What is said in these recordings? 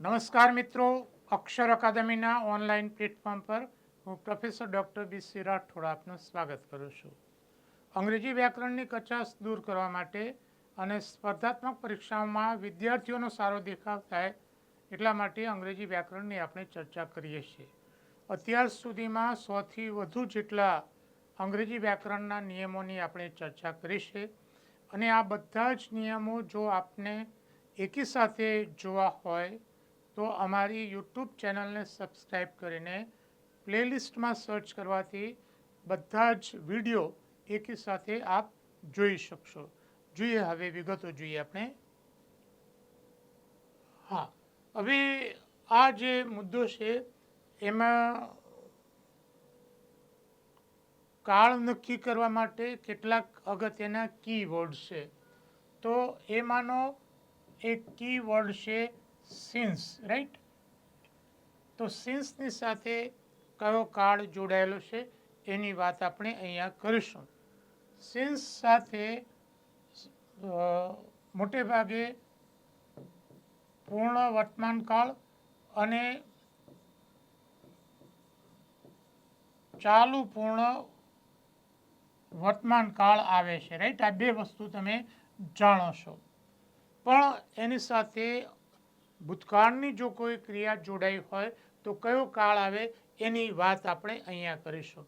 નમસ્કાર મિત્રો, અક્ષર અકાદમીના online platform પર હું professor doctor B. C. Rathod આપનું સ્વાગત કરું છું. અંગ્રેજી વ્યાકરણની કચાશ દૂર કરવા માટે અને સ્પર્ધાત્મક પરીક્ષાઓમાં વિદ્યાર્થીઓનો સારો દેખાવ થાય એટલા માટે અંગ્રેજી વ્યાકરણની આપણે ચર્ચા કરીએ છીએ. અત્યાર સુધીમાં સોથી વધુ જેટલા અંગ્રેજી વ્યાકરણના નિયમોની આપણે ચર્ચા કરી છે અને આ બધા જ નિયમો જો આપને એકી સાથે જોવા હોય તો અમારી યુટ્યુબ ચેનલને સબસ્ક્રાઈબ કરીને પ્લેલિસ્ટમાં સર્ચ કરવાથી બધા જ વીડિયો એકી સાથે આપ જોઈ શકશો. જોઈએ, હવે વિગતો જોઈએ આપણે. હા, હવે આ જે મુદ્દો છે, એમાં કાળ નક્કી કરવા માટે કેટલાક અગત્યના કી વર્ડ છે. તો એમાંનો એક કી વર્ડ છે સિન્સ રાઈટ તો સિન્સની સાથે કયો કાળ જોડાયેલો છે એની વાત આપણે અહીંયા કરીશું. સિન્સ સાથે મોટે ભાગે પૂર્ણ વર્તમાન કાળ અને ચાલુ પૂર્ણ વર્તમાન કાળ આવે છે રાઈટ આ બે વસ્તુ તમે જાણો છો. પણ એની સાથે ભૂતકાળની જો કોઈ ક્રિયા જોડાઈ હોય તો કયો કાળ આવે એની વાત આપણે અહીંયા કરીશું.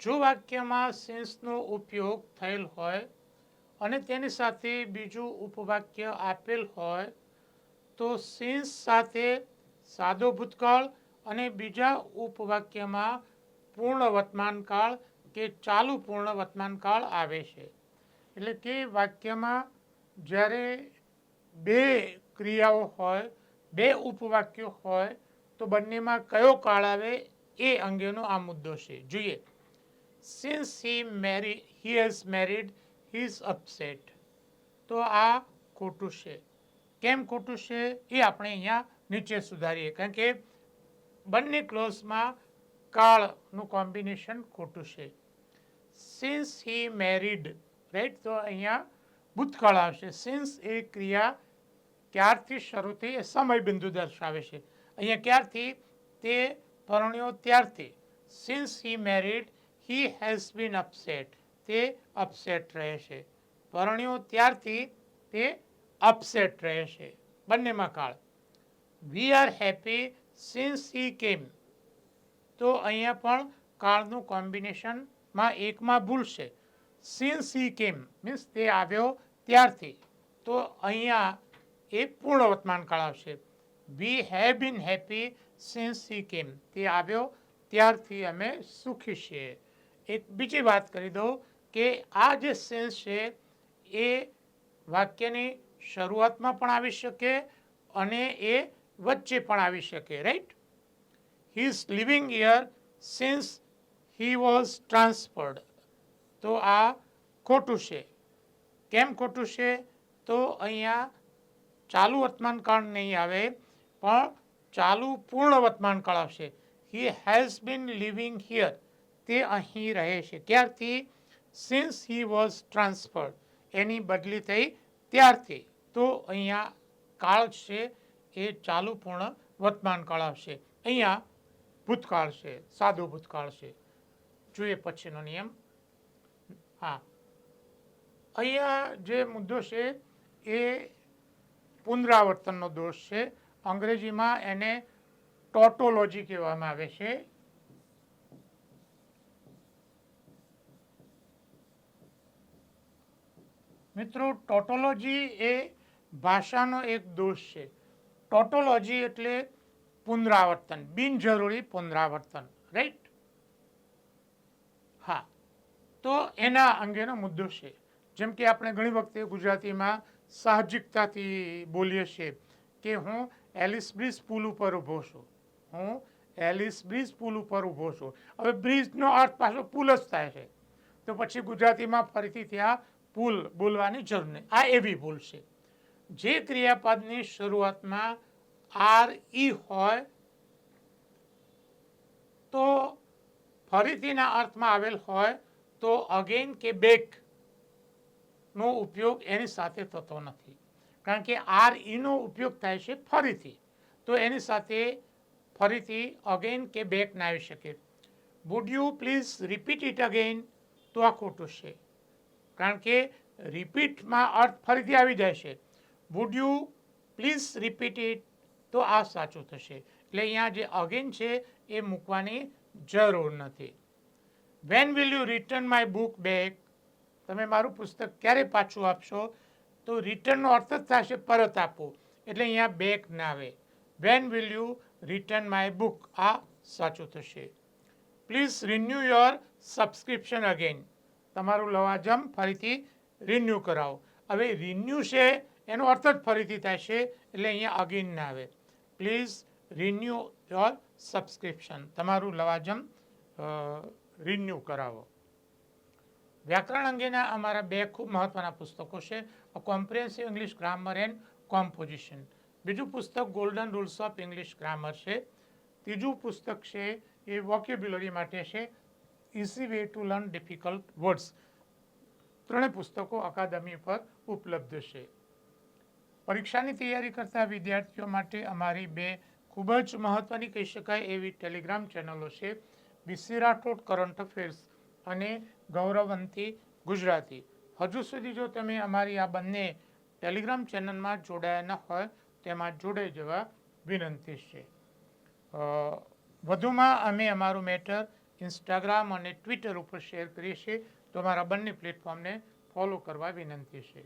જો વાક્યમાં સેન્સનો ઉપયોગ થયેલ હોય અને તેની સાથે બીજું ઉપવાક્ય આપેલ હોય, તો સેન્સ સાથે સાદો ભૂતકાળ અને બીજા ઉપવાક્યમાં પૂર્ણ વર્તમાનકાળ કે ચાલુ પૂર્ણ વર્તમાનકાળ આવે છે. એટલે કે વાક્યમાં જ્યારે બે ક્રિયાઓ હોય, બે ઉપવાક્યો હોય, તો બંનેમાં કયો કાળ આવે એ અંગેનો આ મુદ્દો છે. જોઈએ. Since he marry he has married he is upset તો આ ખોટું છે. કેમ ખોટું છે? એ આપણે અહીંયા નીચે સુધારીએ. કારણ કે બંને ક્લોઝમાં કાળનું કોમ્બિનેશન ખોટું છે. સિન્સ હી મેરીડ રાઈટ તો અહીંયા ભૂતકાળ આવશે. સિન્સ એ ક્રિયા ક્યારથી શરૂ થઈ એ સમય બિંદુ દર્શાવે છે. અહીંયા ક્યારથી? તે પરણ્યો ત્યારથી. Since he married he has been upset તે અપસેટ રહે છે. પરણ્યો ત્યારથી તે અપસેટ રહે છે. બંનેમાં કાળ. We are happy since he came તો અહીંયા પણ કાળનું કોમ્બિનેશનમાં એકમાં ભૂલ છે. સિન્સ હી કેમ મીન્સ તે આવ્યો ત્યારથી. તો અહીંયા એ પૂર્ણ વર્તમાન કાળ આવશે. We have been happy since he came તે આવ્યો ત્યારથી અમે સુખી છીએ. એક બીજી વાત કરી દઉં કે આ જે સેન્સ છે, એ વાક્યની શરૂઆતમાં પણ આવી શકે અને એ વચ્ચે પણ આવી શકે right he is living here since he was transferred તો આ ખોટું છે. કેમ ખોટું છે? તો અહીંયા ચાલુ વર્તમાન કાળ નહીં આવે, પણ ચાલુ પૂર્ણ વર્તમાન કાળ આવશે. He has been living here તે અહીં રહે છે. ત્યારથી સિન્સ હી વોઝ ટ્રાન્સફર્ડ એની બદલી થઈ ત્યારથી. તો અહીંયા કાળ છે, એ ચાલુ પૂર્ણ વર્તમાન કાળ આવશે. અહીંયા ભૂતકાળ છે, સાદો ભૂતકાળ છે. જોઈએ પછીનો નિયમ. હા. અહીંયા જે મુદ્દો છે, એ પુનરાવર્તનનો દોષ છે. અંગ્રેજીમાં એને ટોટોલોજી કહેવામાં આવે છે. મિત્રો, ટોટોલોજી એ ભાષાનો એક દોષ છે. ટોટોલોજી એટલે પુનરાવર્તન, બિનજરૂરી પુનરાવર્તન રાઈટ હા. તો એના અંગેનો મુદ્દો છે. જેમ કે આપણે ઘણી વખતે ગુજરાતીમાં સાહજિકતાથી બોલીએ છીએ કે હું એલિસ બ્રિજ પુલ ઉપર ઊભો છું. હું એલિસ બ્રિજ પુલ ઉપર ઊભો છું. હવે બ્રિજનો અર્થ પાછો પુલ જ થાય છે. તો પછી ગુજરાતીમાં ફરીથી ત્યાં પુલ બોલવાની જરૂર નહીં. આ એવી ભૂલ છે. જે ક્રિયાપદની શરૂઆતમાં આર ઈ હોય તો ફરીથીના અર્થમાં આવેલ હોય તો અગેન કે બેક. નો ઉપયોગ એની સાથે થતો નથી. કારણ કે આર ઈનો ઉપયોગ થાય છે ફરીથી. તો એની સાથે ફરીથી અગેન કે બેક ના આવી શકે. Would you please repeat it again તો આ ખોટું છે. કારણ કે રિપીટમાં અર્થ ફરીથી આવી જાય છે. Would you please repeat it તો આ સાચું થશે. એટલે અહીંયા જે અગેન છે, એ મૂકવાની જરૂર નથી. When will you return my book back તમે મારું પુસ્તક ક્યારે પાછું આપશો? તો રિટર્નનો અર્થ જ થશે પરત આપો. એટલે અહીંયા બેક ના આવે. When will you return my book આ સાચું થશે. Please renew your subscription again તમારું લવાજમ ફરીથી રિન્યુ કરાવો. હવે રિન્યુ છે, એનો અર્થ જ ફરીથી થશે, એટલે અહીંયા અગેન ના આવે. પ્લીઝ રિન્યુ યોર સબસ્ક્રિપ્શન તમારું લવાજમ રિન્યુ કરાવો. વ્યાકરણ અંગેના અમારા બે ખૂબ મહત્વના પુસ્તકો છે comprehensive English grammar and composition બીજું પુસ્તક golden rules of English grammar છે. ત્રીજું પુસ્તક છે, એ વોકેબ્યુલરી માટે છે easy way to learn difficult words ત્રણેય પુસ્તકો અકાદમી પર ઉપલબ્ધ છે. પરીક્ષાની તૈયારી કરતા વિદ્યાર્થીઓ માટે અમારી બે ખૂબ જ મહત્ત્વની કહી શકાય એવી ટેલિગ્રામ ચેનલો છે બીસી રાઠોડ કરંટ અફેર્સ અને ગૌરવંતી ગુજરાતી. હજુ સુધી જો તમે અમારી આ બંને ટેલિગ્રામ ચેનલમાં જોડાયા ન હોય, તેમાં જોડાઈ જવા વિનંતી છે. વધુમાં અમે અમારું મેટર ઇન્સ્ટાગ્રામ અને ટ્વિટર ઉપર શેર કરીએ છીએ, તો અમારા બંને પ્લેટફોર્મને ફોલો કરવા વિનંતી છે.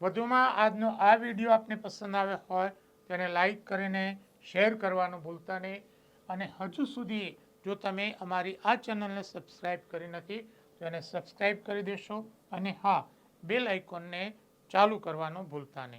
વધુમાં આજનો આ વીડિયો આપને પસંદ આવ્યો હોય, તેને લાઈક કરીને શેર કરવાનું ભૂલતા નહીં. અને હજુ સુધી જો તમે અમારી આ ચેનલને સબસ્ક્રાઈબ કરી નથી, તો એને સબસ્ક્રાઈબ કરી દેશો અને હા, બેલ આઇકોનને ચાલુ કરવાનું ભૂલતા નહીં.